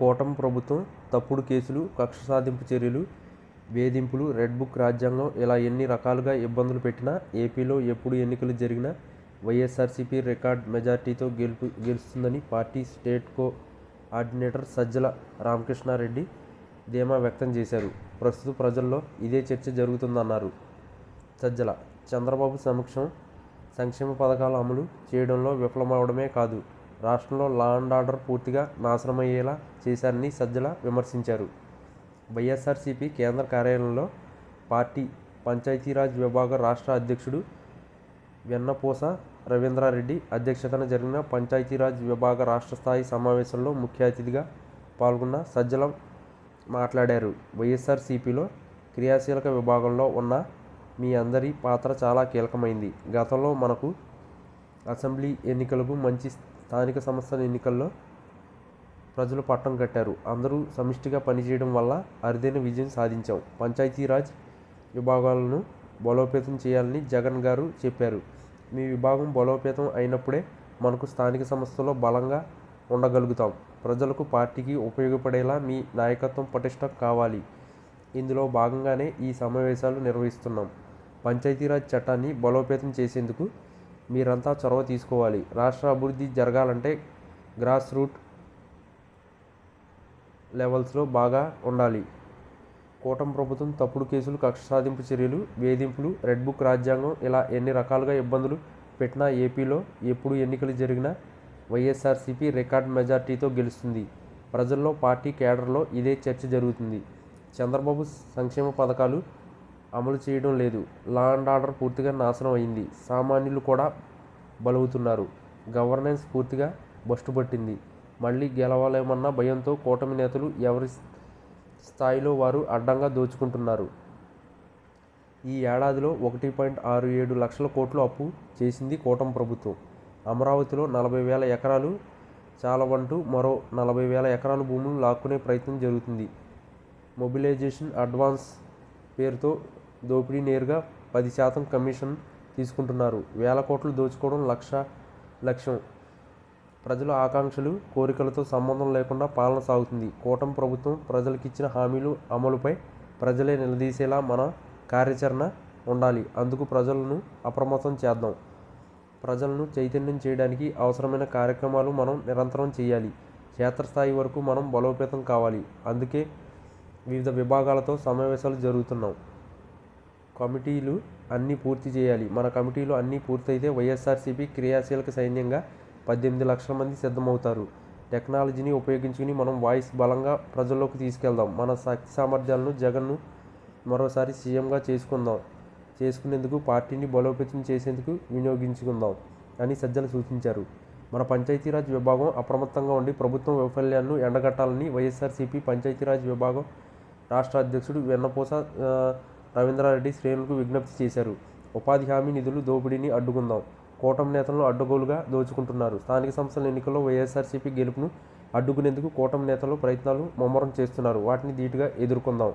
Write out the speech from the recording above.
కూటమి ప్రభుత్వం తప్పుడు కేసులు కక్ష సాధింపు చర్యలు వేధింపులు రెడ్ బుక్ రాజ్యాంగం ఇలా ఎన్ని రకాలుగా ఇబ్బందులు పెట్టినా ఏపీలో ఎప్పుడు ఎన్నికలు జరిగినా వైఎస్ఆర్సీపీ రికార్డ్ మెజార్టీతో గెలుపు గెలుస్తుందని party state coordinator Sajjala Ramakrishna Reddy ధీమా వ్యక్తం చేశారు. ప్రస్తుత ప్రజల్లో ఇదే చర్చ జరుగుతుందన్నారు సజ్జల. చంద్రబాబు సమక్షం సంక్షేమ పథకాల అమలు చేయడంలో విఫలమవడమే కాదు. రాష్ట్రంలో లా అండ్ ఆర్డర్ పూర్తిగా నాశనమయ్యేలా చేశారని సజ్జల విమర్శించారు. వైఎస్ఆర్సీపీ కేంద్ర కార్యాలయంలో పార్టీ పంచాయతీరాజ్ విభాగ రాష్ట్ర అధ్యక్షుడు వెన్నపూస రవీంద్రారెడ్డి అధ్యక్షతన జరిగిన పంచాయతీరాజ్ విభాగ రాష్ట్ర స్థాయి సమావేశంలో ముఖ్య అతిథిగా పాల్గొన్న సజ్జలం మాట్లాడారు. వైఎస్ఆర్సీపీలో క్రియాశీలక విభాగంలో ఉన్న మీ అందరి పాత్ర చాలా కీలకమైంది. గతంలో మనకు అసెంబ్లీ ఎన్నికలకు మంచి స్థానిక సంస్థల ఎన్నికల్లో ప్రజలు పట్టం కట్టారు. అందరూ సమిష్టిగా పనిచేయడం వల్ల అరుదైన విజయం సాధించాం. పంచాయతీరాజ్ విభాగాలను బలోపేతం చేయాలని జగన్ గారు చెప్పారు. మీ విభాగం బలోపేతం అయినప్పుడే మనకు స్థానిక సంస్థలో బలంగా ఉండగలుగుతాం. ప్రజలకు పార్టీకి ఉపయోగపడేలా మీ నాయకత్వం పటిష్టం కావాలి. ఇందులో భాగంగానే ఈ సమావేశాలు నిర్వహిస్తున్నాం. పంచాయతీరాజ్ చట్టాన్ని బలోపేతం చేసేందుకు మీరంతా చొరవ తీసుకోవాలి. రాష్ట్ర అభివృద్ధి జరగాలంటే గ్రాస్ రూట్ లెవెల్స్లో బాగా ఉండాలి. కూటమి ప్రభుత్వం తప్పుడు కేసులు కక్ష సాధింపు చర్యలు వేధింపులు రెడ్ బుక్ రాజ్యాంగం ఇలా ఎన్ని రకాలుగా ఇబ్బందులు పెట్టినా ఏపీలో ఎప్పుడు ఎన్నికలు జరిగినా వైఎస్ఆర్సీపీ రికార్డ్ మెజార్టీతో గెలుస్తుంది. ప్రజల్లో పార్టీ కేడర్లో ఇదే చర్చ జరుగుతుంది. చంద్రబాబు సంక్షేమ పథకాలు అమలు చేయడం లేదు. లా అండ్ ఆర్డర్ పూర్తిగా నాశనం అయింది. సామాన్యులు కూడా బలవుతున్నారు. గవర్నెన్స్ పూర్తిగా బస్టుపట్టింది మళ్ళీ గెలవాలేమన్న భయంతో కూటమి నేతలు ఎవరి స్థాయిలో వారు అడ్డంగా దోచుకుంటున్నారు. ఈ ఏడాదిలో ఒకటి పాయింట్ ఆరు ఏడు లక్షల కోట్లు అప్పు చేసింది కూటమి ప్రభుత్వం. అమరావతిలో నలభై వేల ఎకరాలు చాలవంటూ మరో నలభై వేల ఎకరాల భూములు లాక్కునే ప్రయత్నం జరుగుతుంది. మొబిలైజేషన్ అడ్వాన్స్ పేరుతో దోపిడీ నేరుగా పది శాతం కమిషన్ తీసుకుంటున్నారు. వేల కోట్లు దోచుకోవడం లక్ష లక్ష్యం. ప్రజల ఆకాంక్షలు కోరికలతో సంబంధం లేకుండా పాలన సాగుతుంది. కూటమి ప్రభుత్వం ప్రజలకిచ్చిన హామీలు అమలుపై ప్రజలే నిలదీసేలా మన కార్యాచరణ ఉండాలి. అందుకు ప్రజలను అప్రమత్తం చేద్దాం. ప్రజలను చైతన్యం చేయడానికి అవసరమైన కార్యక్రమాలు మనం నిరంతరం చేయాలి. క్షేత్రస్థాయి వరకు మనం బలోపేతం కావాలి. అందుకే వివిధ విభాగాలతో సమావేశాలు జరుగుతున్నాం కమిటీలు అన్నీ పూర్తి చేయాలి. మన కమిటీలు అన్నీ పూర్తయితే వైఎస్ఆర్సీపీ క్రియాశీలక సైన్యంగా పద్దెనిమిది లక్షల మంది సిద్ధమవుతారు. టెక్నాలజీని ఉపయోగించుకుని మనం వాయిస్ బలంగా ప్రజల్లోకి తీసుకెళ్దాం. మన శక్తి సామర్థ్యాలను జగన్ను మరోసారి సీఎంగా చేసుకుందాం. చేసుకునేందుకు పార్టీని బలోపేతం చేసేందుకు వినియోగించుకుందాం అని సజ్జలు సూచించారు. మన పంచాయతీరాజ్ విభాగం అప్రమత్తంగా ఉండి ప్రభుత్వం వైఫల్యాలను ఎండగట్టాలని వైఎస్ఆర్సీపీ పంచాయతీరాజ్ విభాగం రాష్ట్ర అధ్యక్షుడు వెన్నపూస రవీంద్రారెడ్డి శ్రేణులకు విజ్ఞప్తి చేశారు. ఉపాధి హామీ నిధులు దోపిడీని అడ్డుకుందాం. కూటమి నేతలను అడ్డగోలుగా దోచుకుంటున్నారు. స్థానిక సంస్థల ఎన్నికల్లో వైఎస్ఆర్సీపీ గెలుపును అడ్డుకునేందుకు కూటమి నేతలు ప్రయత్నాలు ముమ్మరం చేస్తున్నారు. వాటిని ధీటుగా ఎదుర్కొందాం.